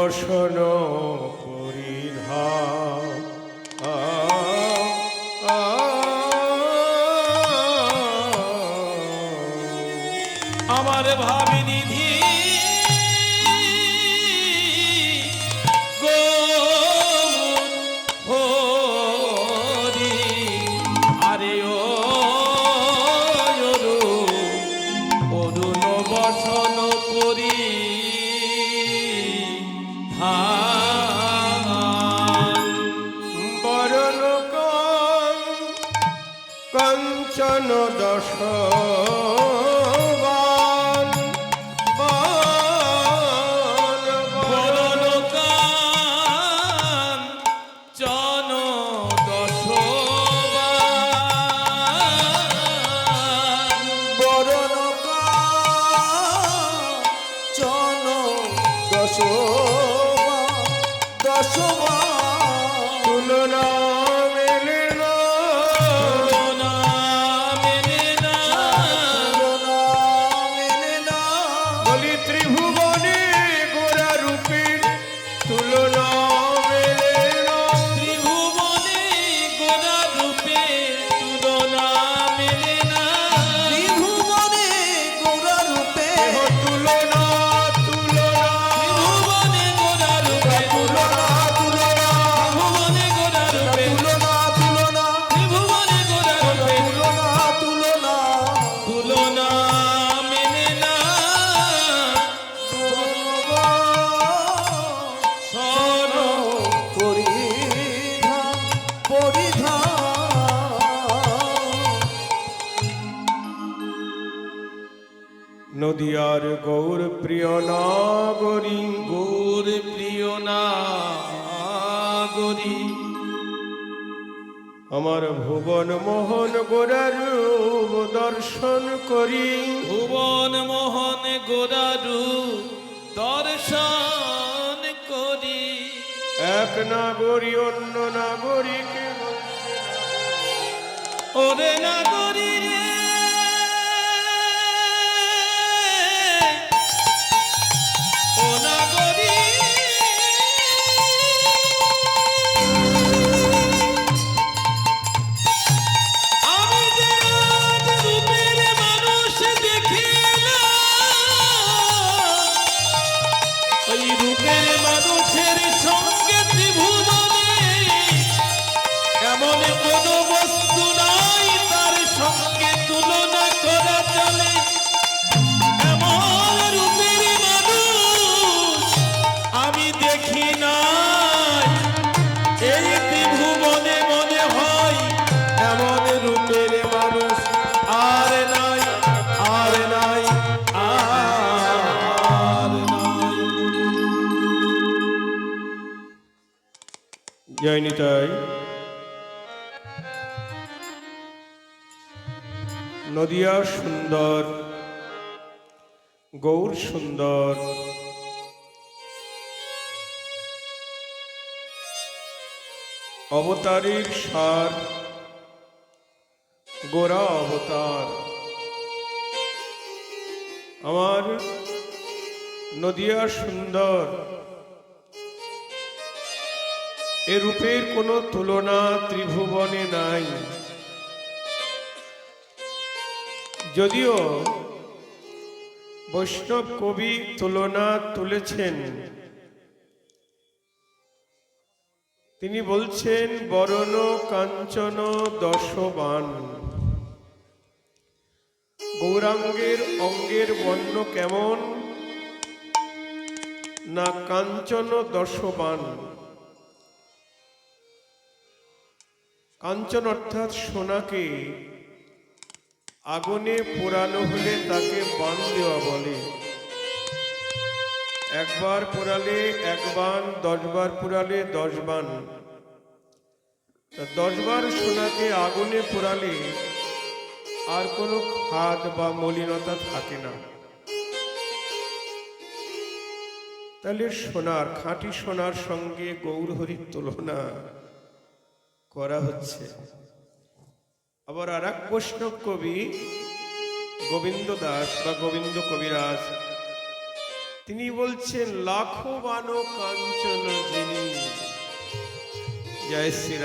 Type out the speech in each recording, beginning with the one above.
আজ কঞ্চন দশ এক নাগরী অন্য নাগরিকে ওরে নাগরী রে। নদিয়া সুন্দর, গৌর সুন্দর। অবতারের সার, গোরা অবতার। আমার নদিয়া সুন্দর, এ রূপের কোনো তুলনা ত্রিভুবনে নাই। যদিও বৈষ্ণব কবি তুলনা তুলেছেন, তিনি বলছেন, বরণ কাঞ্চন দশবান। গৌরাঙ্গের অঙ্গের বর্ণ কেমন? না কাঞ্চন দশবান। কাঞ্চন অর্থাৎ সোনাকে আগুনে পোড়ানো হলে তাকে বান দেওয়া বলে। একবার পোড়ালে এক বান, দশবার পোড়ালে দশ বান। দশবার সোনাকে আগুনে পোড়ালে আর কোনো খাদ বা মলিনতা থাকে না। তাহলে সোনার, খাঁটি সোনার সঙ্গে গৌরহরির তুলনা করা হচ্ছে। আবার আর এক বৈষ্ণব কবি গোবিন্দ দাস বা গোবিন্দ কবিরাজ। তিনি বলছেন, লাখো বানো কাঞ্চন যিনি, জয় শ্রী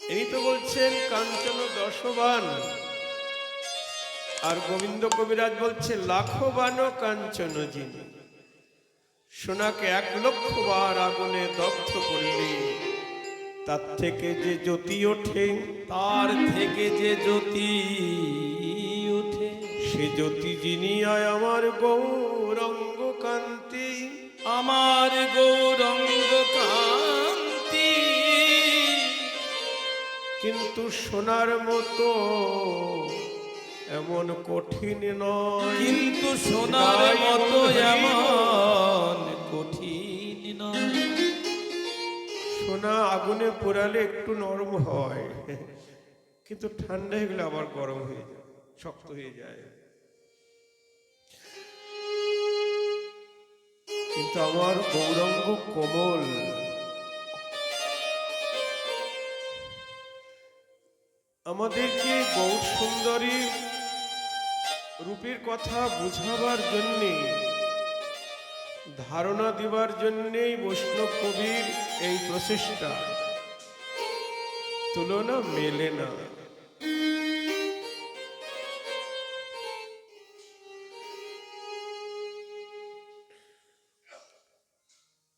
ইনি তো বলছেন, কাঞ্চন দশবান। আর গোবিন্দ কবিরাজ বলছে লাখো বানো কাঞ্চন যিনি, সোনাকে এক লক্ষ বার আগুনে দগ্ধ করলে তার থেকে যে জ্যোতি ওঠে তার থেকে যে জ্যোতি ওঠে। সে জ্যোতি যিনি আয় আমার গৌরঙ্গ কান্তি। আমার গৌরঙ্গ কান্তি। কিন্তু সোনার মতো এমন কঠিন নয়। কিন্তু সোনার মতো এমন কঠিন নয়। সোনা আগুনে পোড়ালে একটু নরম হয়। কিন্তু ঠান্ডা হয়ে গেলে আবার গরম হয়ে যায়, শক্ত হয়ে যায়। কিন্তু আমার গৌরঙ্গ কোমল। আমাদেরকে গৌর সুন্দরী রূপের কথা বুঝাবার জন্যে ধারণা দেবার জন্যেই বৈষ্ণব কবির এই প্রচেষ্টা। তুলনা মেলে না।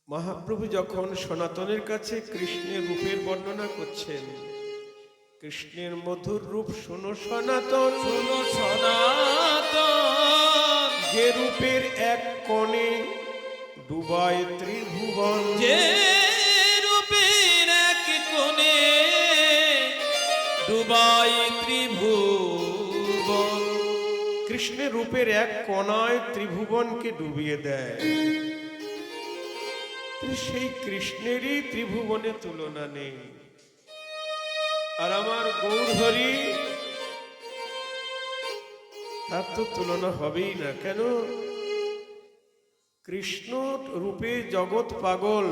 মহাপ্রভু যখন সনাতনের কাছে কৃষ্ণের রূপের বর্ণনা করছেন কৃষ্ণের মধুর রূপ শোনো সনাতন। শুনো সনাতন। যে রূপের এক কোণে ডুবায় ত্রিভুবন। যে রূপের এক কোণে ডুবাই ত্রিভুবন। কৃষ্ণের রূপের এক কণায় ত্রিভুবনকে ডুবিয়ে দেয়। সেই কৃষ্ণেরই ত্রিভুবনে তুলনা নেই। আর আমার গৌরহরি তার তো তুলনা হবেই না কেন? কৃষ্ণ রূপে জগৎ পাগল।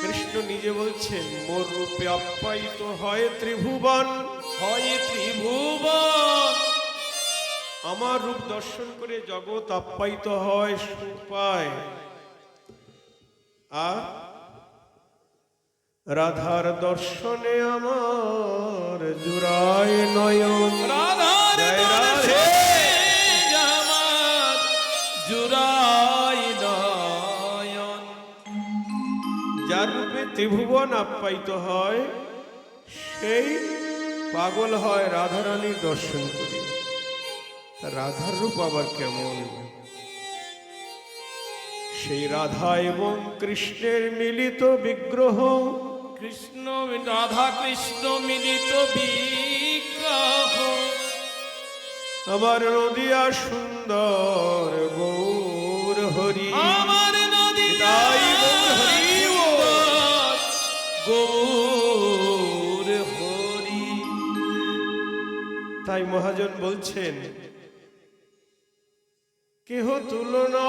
কৃষ্ণ নিজে বলছেন মোর রূপে আপ্যায়িত হয় ত্রিভুবন। হয় ত্রিভুবন। আমার রূপ দর্শন করে জগৎ আপ্যায়িত হয় সুখ পায়। আর রাধার দর্শনে আমার জুড়ায় নয়ন। রাধে। ত্রিভুবন আপ্যায়িত হয় সেই পাগল হয় রাধারানীর দর্শন করে। রাধার রূপ আবার কেমন? সেই রাধা এবং কৃষ্ণের মিলিত বিগ্রহ। কৃষ্ণ রাধা কৃষ্ণ মিলিত বিগ্রহ। আমার নদিয়া সুন্দর গৌর হরি। আমার তাই মহাজন বলছেন কেহ তুলনা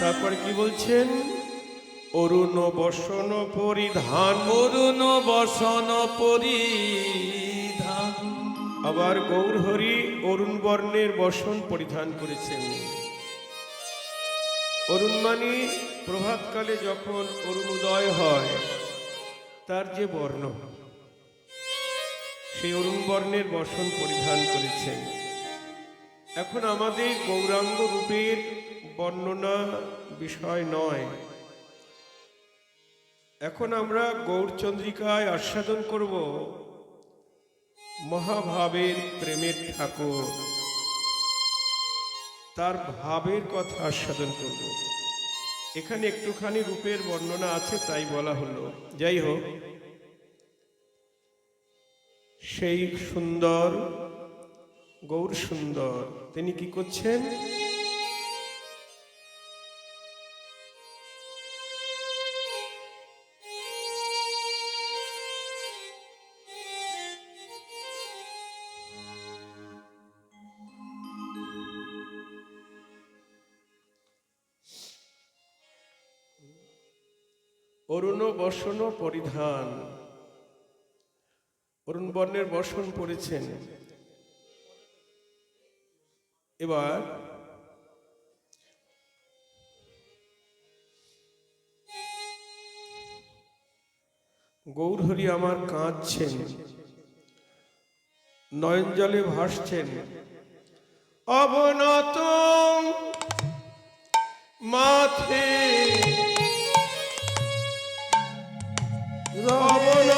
তারপর কি বলছেন? অরুণ বসন পরিধান। অরুণ বসন পরিধান। আবার গৌরহরি অরুণ বর্ণের বসন পরিধান করেছেন। অরুণ মানে প্রভাতকালে যখন অরুণোদয় হয় তার যে বর্ণ সেই অরুণ বর্ণের বসন পরিধান করেছেন। এখন আমাদের গৌরাঙ্গ রূপের বর্ণনা বিষয় নয়। এখন আমরা গৌরচন্দ্রিকায় আস্বাদন করব মহাভাবের প্রেমের ঠাকুর। তার ভাবের কথা আস্বাদন করব। এখানে একটুখানি রূপের বর্ণনা আছে, তাই বলা হলো। যাই হোক। সেই সুন্দর গৌর সুন্দর, তিনি কি করছেন? অরুণ বসন পরিধান। অরুণ বর্ণের বসন পড়েছেন। এবার গৌরহরি আমার কাঁদছেন। নয়ন জলে ভাসছেন। অবনত মাথে অবনত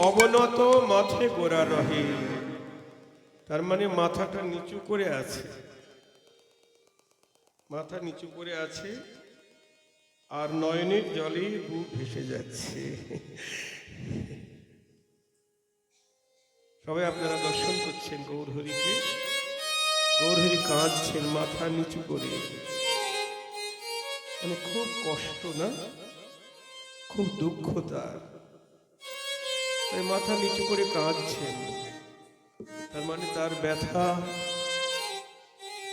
অবনত মাথে গোড়া রহে। তার মানে মাথাটা নিচু করে আছে। মাথা নিচু করে আছে আর নয়নের জলে বুক ভেসে যাচ্ছে। সবাই আপনারা দর্শন করছেন গৌরহরিকে। গৌরহরি কাঁদছেন মাথা নিচু করে। মানে খুব কষ্ট না? খুব দুঃখ তার। তাই মাথা নিচু করে কাঁদছেন তার মানে তার ব্যথা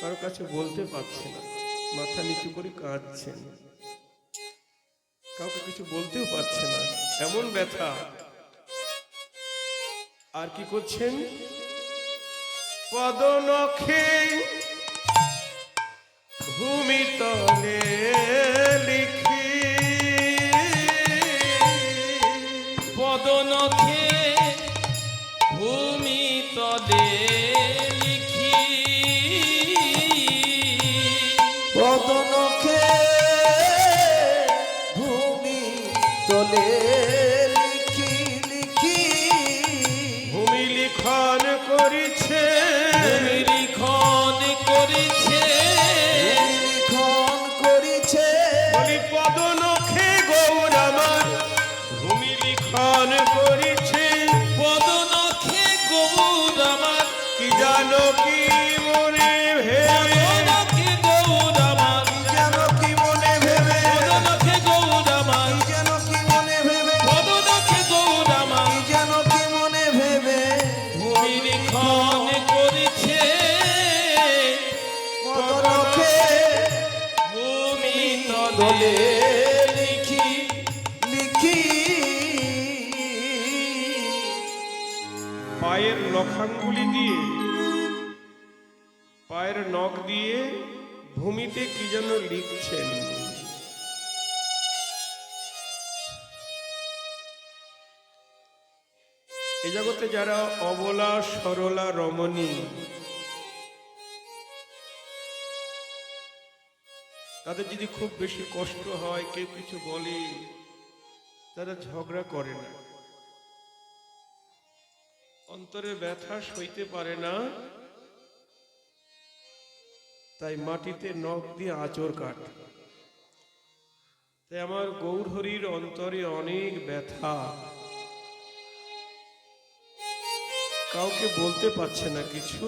কারও কাছে বলতে পারছে না। মাথা নিচু করে কাঁদছেন কাউকে কিছু বলতেও পারছে না। এমন ব্যথা। আর কি করছেন? পদনখে ভূমি যারা অবলা, সরলা, রমণী। তাদের যদি খুব বেশি কষ্ট হয়, কেউ কিছু বলে, তারা ঝগড়া করে না। অন্তরে ব্যথা সইতে পারে না। তাই মাটিতে নখ দিয়ে আচর কাট। তাই আমার গৌরহরির অন্তরে অনেক ব্যথা। কাউকে বলতে পারছে না কিছু,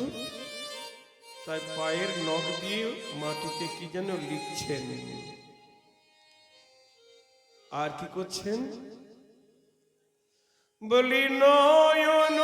তাই পায়ের নখ দিয়ে মাটিতে কি যেন লিখছেন। আর কি করছেন? বলি, নয়ন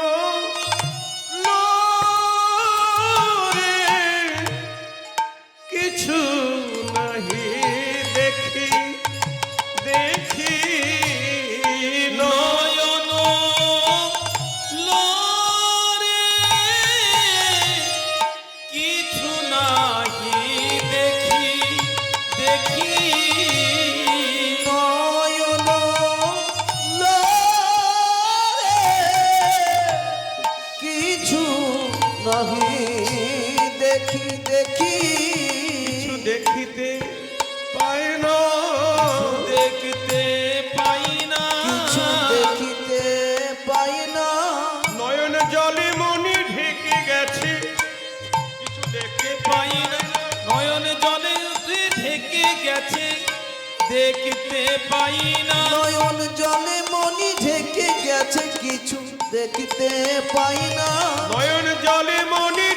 দেখতে পাই না। নয়ন জলে মনি ঢেকে গেছে কিছু দেখতে পাই না। নয়ন জলে মনে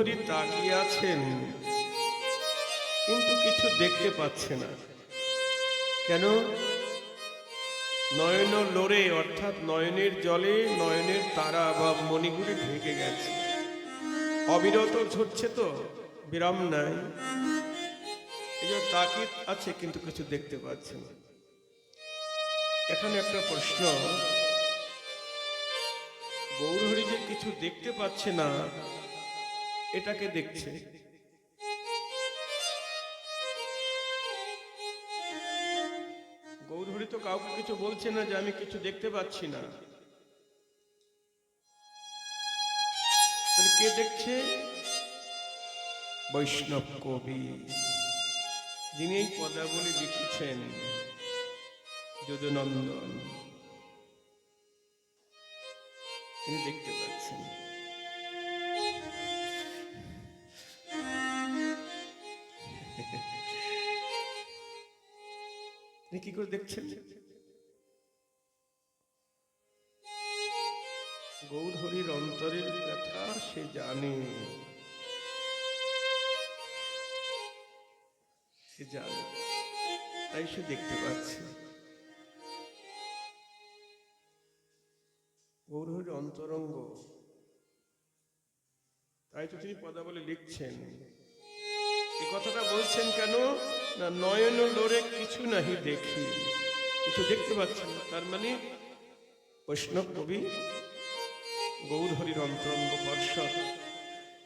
গৌরহরি তাকিয়ে আছেন। কিন্তু কিছু দেখতে পাচ্ছে না। কেন? নয়ন লোরে অর্থাৎ নয়নের জলে নয়নের তারা বা মণিগুলি ঢেকে গেছে। অবিরত ঝরছে তো, বিরাম নাই। এই যে তাকিদ আছে, কিন্তু কিছু দেখতে পাচ্ছে না। এখানে একটা প্রশ্ন। গৌরহরি যে কিছু দেখতে পাচ্ছে না এটাকে দেখছে। গৌরহরি তো কাউকে কিছু বলছে না যে আমি কিছু দেখতে পাচ্ছি না। কে দেখছে? বৈষ্ণব কবি, যিনি এই পদাবলী লিখেছেন, যদুনন্দন। তিনি দেখতে পাচ্ছেন। কি করে দেখছেন? গৌর হরির অন্তরের ব্যথা সে জানে। সে জানে। তাই সে দেখতে পাচ্ছে। গৌরহরির অন্তরঙ্গ। তাই তো তিনি পদাবলী লিখছেন। কথাটা বলছেন কেন? না নয়ন লোরে কিছু নাহি দেখি। কিছু দেখতে পাচ্ছেন না। তার মানে বৈষ্ণব কবি গৌরহরির অন্তরঙ্গ পর্ষদ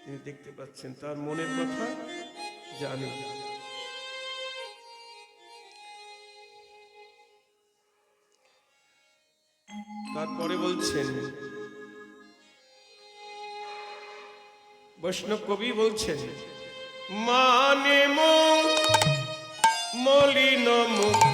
তিনি দেখতে পাচ্ছেন। তার মনের কথা জানেন তারপরে বলছেন, বৈষ্ণব কবি বলছেন মানে মলিন মুখ।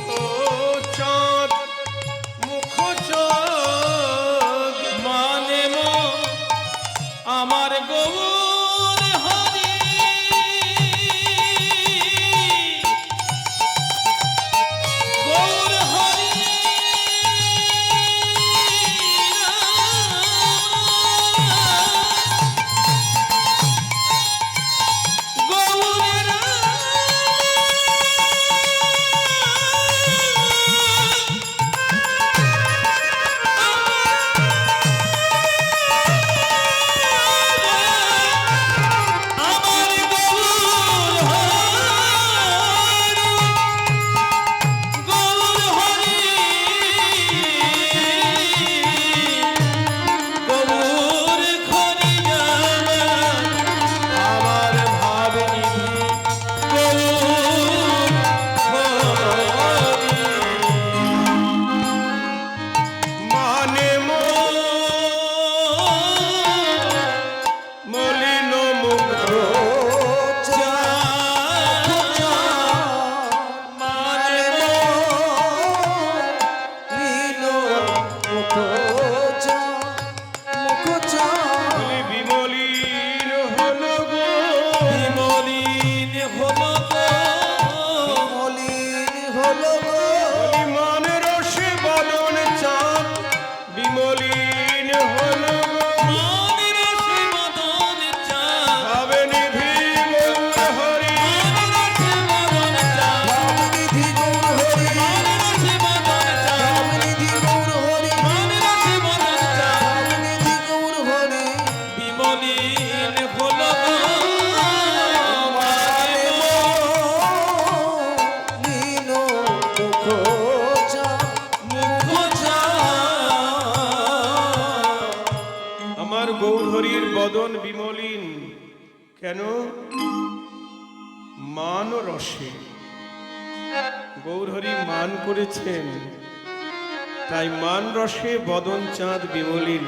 তাই মান রসে বদন চাঁদ বিমলিন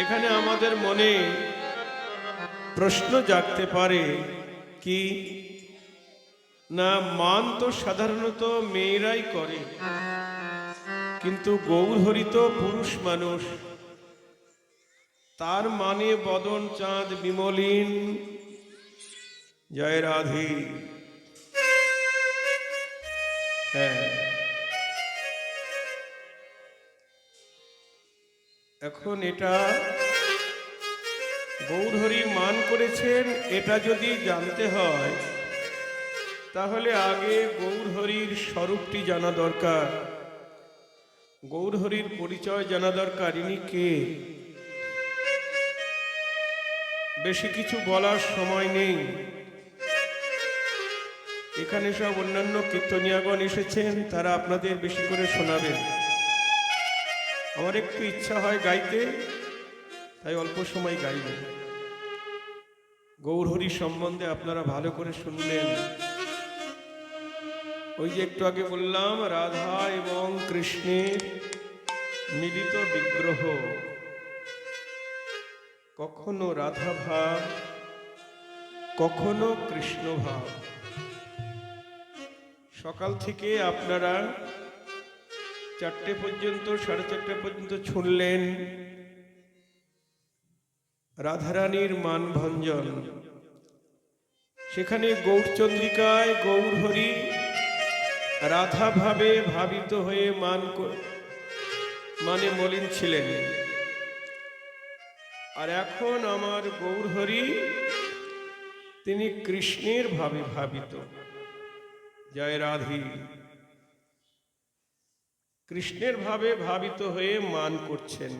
এখানে আমাদের মনে প্রশ্ন জাগতে পারে কি, না মান তো সাধারণত মেয়েরাই করে, কিন্তু গৌরহরি তো পুরুষ মানুষ, তার মানে বদন চাঁদ বিমলিন জয় রাধে। হ্যাঁ। এখন এটা গৌরহরি মান করেছেন, এটা যদি জানতে হয়, তাহলে আগে গৌরহরির স্বরূপটি জানা দরকার। গৌরহরির পরিচয় জানা দরকার, ইনি কে? বেশি কিছু বলার সময় নেই। এখানে সব অন্যান্য কীর্তনিয়াগণ এসেছেন, তারা আপনাদের বেশি করে শোনাবেন। আমার একটু ইচ্ছা হয় গাইতে, তাই অল্প সময় গাইব। গৌরহরি সম্বন্ধে আপনারা ভালো করে শুনলেন। ওই যে একটু আগে বললাম, রাধা এবং কৃষ্ণের মিলিত বিগ্রহ। কখনো রাধা ভাব, কখনো কৃষ্ণ ভাব। সকাল থেকে আপনারা চারটে পর্যন্ত, সাড়ে চারটে পর্যন্ত শুনলেন রাধারানীর মানভঞ্জন সেখানে গৌরচন্দ্রিকায় গৌরহরি রাধা ভাবে ভাবিত হয়ে মান মানে মলিন ছিলেন। আর এখন আমার গৌরহরি তিনি কৃষ্ণের ভাবে ভাবিত। জয় রাধি। কৃষ্ণের ভাবে ভাবিত হয়ে মান করছেন।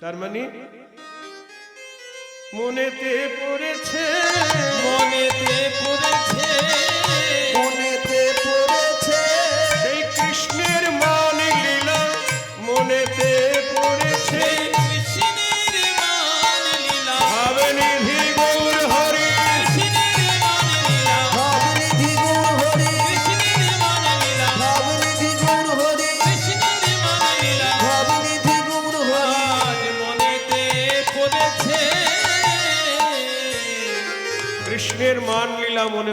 তার মানে মনেতে পড়েছে। মনেতে পড়েছে।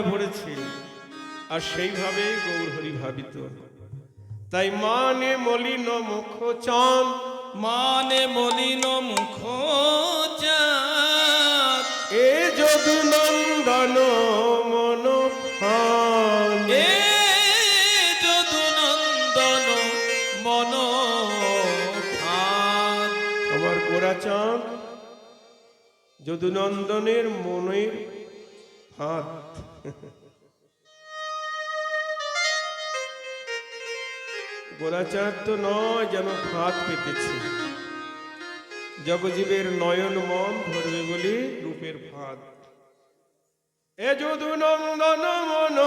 মনে পড়েছে আর সেইভাবে গৌরহরি ভাবিত। তাই মানে মলিন মুখ চাঁদ। মানে মলিন মুখ এ যদু নন্দন মন। এ যদু নন্দন মন আমার গোরা চাঁদ যদুনন্দনের মনের হাত গোরাচাঁদ তো নয় যেন ফাঁদ পেতেছে। জগজীবের নয়ন মন ধরবে বলে রূপের ফাঁদ। এ যদু নন্দন মন